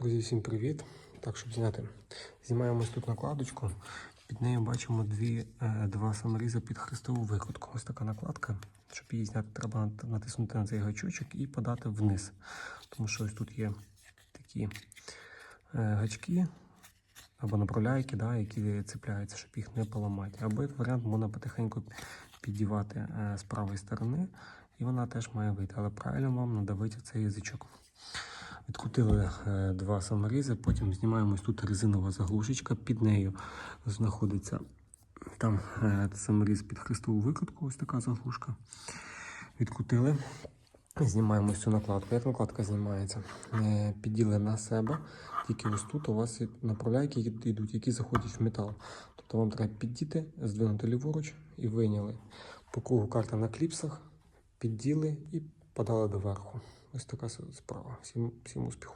Друзі, всім привіт! Так, щоб зняти, знімаємо ось тут накладочку. Під нею бачимо дві, е, два саморізи під хрестову викрутку. Ось така накладка. Щоб її зняти, треба натиснути на цей гачочок і подати вниз. Тому що ось тут є такі е, гачки або направляйки, да, які цепляються, щоб їх не поламати. Або як варіант можна потихеньку піддівати е, з правої сторони, і вона теж має вийти. Але правильно вам надавити цей язичок. Відкрутили е, два саморізи, потім знімаємо ось тут резинова заглушечка, під нею знаходиться там е, саморіз під хрестову викрутку, ось така заглушка. Відкрутили, знімаємо цю накладку. Як накладка знімається? Е, підділи на себе, тільки ось тут у вас направляйки йдуть, які заходять в метал. Тобто вам треба піддіти, здвинути ліворуч і вийняли. По кругу карта на кліпсах, підділи і подали доверху. Ось така справа. Всім, всім успіху.